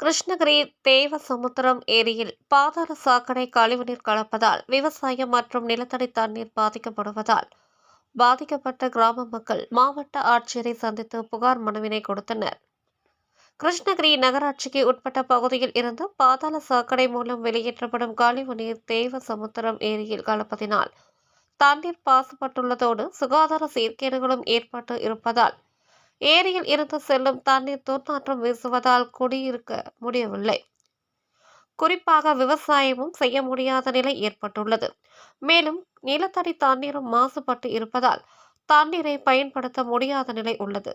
கிருஷ்ணகிரி தேவசமுத்திரம் ஏரியில் பாதாள சாக்கடை கழிவுநீர் கலப்பதால் விவசாயம் மற்றும் நிலத்தடி தண்ணீர் பாதிக்கப்படுவதால் பாதிக்கப்பட்ட கிராம மக்கள் மாவட்ட ஆட்சியரை சந்தித்து புகார் மனுவினை கொடுத்தனர். கிருஷ்ணகிரி நகராட்சிக்கு உட்பட்ட பகுதியில் இருந்து பாதாள சாக்கடை மூலம் வெளியேற்றப்படும் காலிவு நீர் தேவ சமுத்திரம் ஏரியில் கலப்பதினால் தண்ணீர் பாசுபட்டுள்ளதோடு சுகாதார சீர்கேடுகளும் ஏற்பட்டு இருப்பதால் ஏரியில் இருந்து செல்லும் தண்ணீர் துர்நாற்றம் வீசுவதால் குடியிருக்க முடியவில்லை. குறிப்பாக விவசாயமும் செய்ய முடியாத நிலை ஏற்பட்டுள்ளது. மேலும் நிலத்தடி தண்ணீரும் மாசுபட்டு இருப்பதால் தண்ணீரை பயன்படுத்த முடியாத நிலை உள்ளது.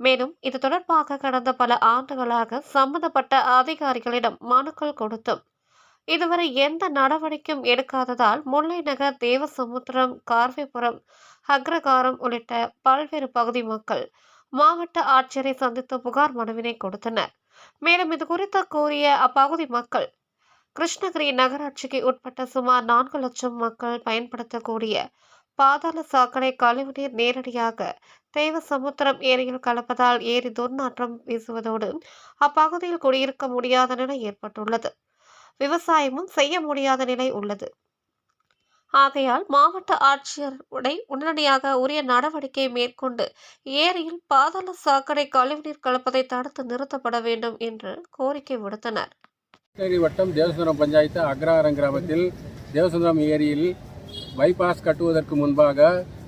மேலும் இது தொடர்பாக கடந்த பல ஆண்டுகளாக சம்பந்தப்பட்ட அதிகாரிகளிடம் மனுக்கள் கொடுத்தும் இதுவரை எந்த நடவடிக்கையும் எடுக்காததால் முல்லை நகர் தேவசமுத்திரம் கார்விபுரம் அக்ரகாரம் உள்ளிட்ட பல்வேறு பகுதி மக்கள் மாவட்ட ஆட்சியரை சந்தித்து புகார் மனுவினை கொடுத்தனர். மேலும் இது குறித்து கூறிய அப்பகுதி மக்கள் கிருஷ்ணகிரி நகராட்சிக்கு உட்பட்ட சுமார் நான்கு லட்சம் மக்கள் பயன்படுத்தக்கூடிய பாதாள சாக்கடை கழிவுநீர் நேரடியாக தெய்வ சமுத்திரம் ஏரியில் கலப்பதால் ஏரி துர்நாற்றம் வீசுவதோடு அப்பகுதியில் குடியிருக்க முடியாத நிலை ஏற்பட்டுள்ளது. விவசாயமும் செய்ய முடியாத நிலை உள்ளது. ஆகையால் மாவட்ட ஆட்சியர் உடை உடனடியாக உரிய நடவடிக்கை மேற்கொண்டு ஏரியில் பாதாள சாக்கடை கழிவுநீர் கலப்பதை தடுத்து நிறுத்தப்பட வேண்டும் என்று கோரிக்கை விடுத்தனர். வட்டம் தேவசுந்தரம் பஞ்சாயத்து அக்ரஹாரம் கிராமத்தில் தேவசுந்தரம் ஏரியில் பைபாஸ் கட்டுவதற்கு முன்பாக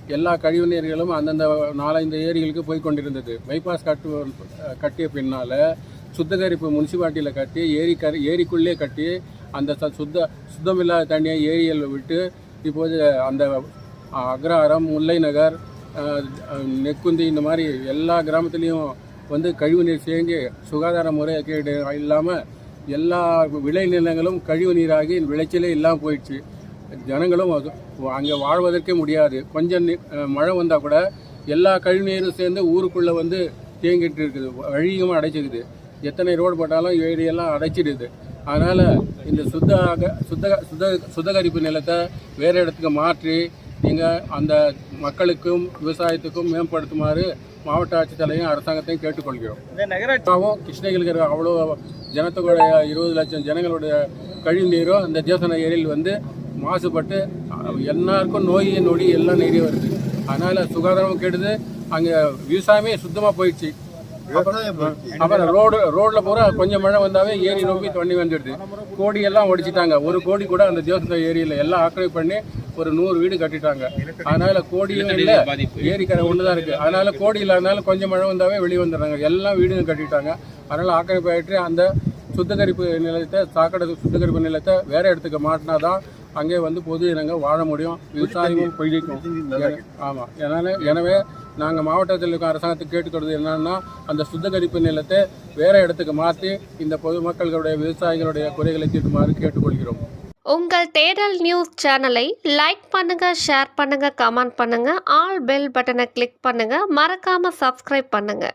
எல்லா கழிவுநீர்களும் அந்தந்த நாலஞ்சு ஏரிகளுக்கு போய் கொண்டிருந்தது பைபாஸ் கட்டு கட்டிய பின்னால் சுத்திகரிப்பு முனிசிபாலிட்டியில் கட்டி ஏரி க ஏரிக்குள்ளே கட்டி அந்த ச- சுத்த சுத்தமில்லாத தண்ணியை ஏரியில் விட்டு இப்போது அந்த அக்ரஹாரம் முல்லை நகர் நெக்குந்தி இந்த மாதிரி எல்லா கிராமத்துலேயும் வந்து கழிவுநீர் தேங்கி சுகாதார முறை இல்லாமல் எல்லா விளைநிலங்களும் கழிவு நீராகி விளைச்சலே இல்லாமல் போயிடுச்சு. ஜனங்களும் அங்கே வாழ்வதற்கே முடியாது. கொஞ்சம் மழை வந்தால் கூட எல்லா கழிவு நீரும் சேர்ந்து ஊருக்குள்ளே வந்து தேங்கிட்டு இருக்குது. வழியும் அடைச்சிக்குது எத்தனை ரோடு போட்டாலும் ஏரியெல்லாம் அடைச்சிடுது. அதனால் இந்த சுத்த அக- சுத்த சுத்த சுத்திகரிப்பு நிலத்தை வேறு இடத்துக்கு மாற்றி நீங்கள் அந்த மக்களுக்கும் விவசாயத்துக்கும் மேம்படுத்துமாறு மாவட்ட ஆட்சித்தலையும் அரசாங்கத்தையும் கேட்டுக்கொள்கிறோம். இந்த நகராட்சி பாவம் கிருஷ்ணகிரியில் இருக்கிற அவ்வளோ ஜனத்தொகையுடைய இருபது லட்சம் ஜனங்களுடைய கழிவு நீரும் அந்த தேசன ஏரியில் வந்து மாசுபட்டு எல்லாருக்கும் நோய் நொடி எல்லாம் நிறைய வருது. அதனால சுகாதாரமும் கெடுது. அங்கே விவசாயமே சுத்தமாக போயிடுச்சு. அப்புறம் ரோடு ரோட்ல பூரா கொஞ்சம் மழை வந்தாவே ஏரி நோக்கி தண்ணி வந்துடுது. கோடி எல்லாம் ஒடிச்சிட்டாங்க. ஒரு கோடி கூட அந்த தேவசன ஏரியில எல்லாம் ஆக்கிரமிப்பு பண்ணி ஒரு நூறு வீடு கட்டிட்டாங்க. அதனால கோடியும் இல்லை ஏரிக்கரை ஒன்று தான் இருக்கு. அதனால கோடி இல்லாதனால கொஞ்சம் மழை வந்தாவே வெளியே வந்துடுறாங்க. எல்லாம் வீடுங்க கட்டிட்டாங்க. அதனால ஆக்கிரமிப்பு ஆயிட்டு அந்த சுத்திகரிப்பு நிலையத்தை சாக்கடை சுத்திகரிப்பு நிலையத்தை வேற இடத்துக்கு மாட்டினாதான் அங்கே வந்து பொது இனங்க வாழ முடியும். விவசாயமும் பிழைக்கும் ஆமாம் அதனால எனவே நாங்கள் மாவட்டத்தில் இருக்க அரசாங்கத்துக்கு கேட்டுக்கிறது என்னன்னா அந்த சுத்திகரிப்பு நிலத்தை வேற இடத்துக்கு மாற்றி இந்த பொதுமக்களுடைய விவசாயிகளுடைய குறைகளை தீர்க்குமாறு கேட்டுக்கொள்கிறோம். உங்கள் தேடல் நியூஸ் சேனலை லைக் பண்ணுங்க ஷேர் பண்ணுங்க கமெண்ட் பண்ணுங்க ஆல் பெல் பட்டனை கிளிக் பண்ணுங்க மறக்காம சப்ஸ்கிரைப் பண்ணுங்க.